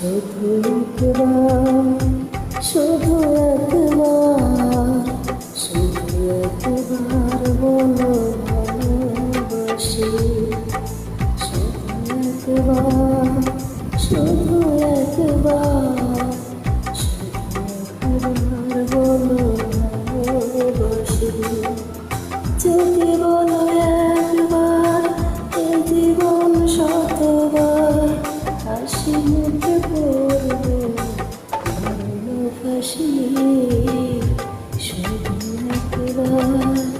শুধু একবার শুধু একবার শুধু একবার বলো ভালোবাসি। শুধু একবার শুধু একবার যদি বলো একবার এই জীবন শতবার মুখে পড়ব ভাসিয়ে সব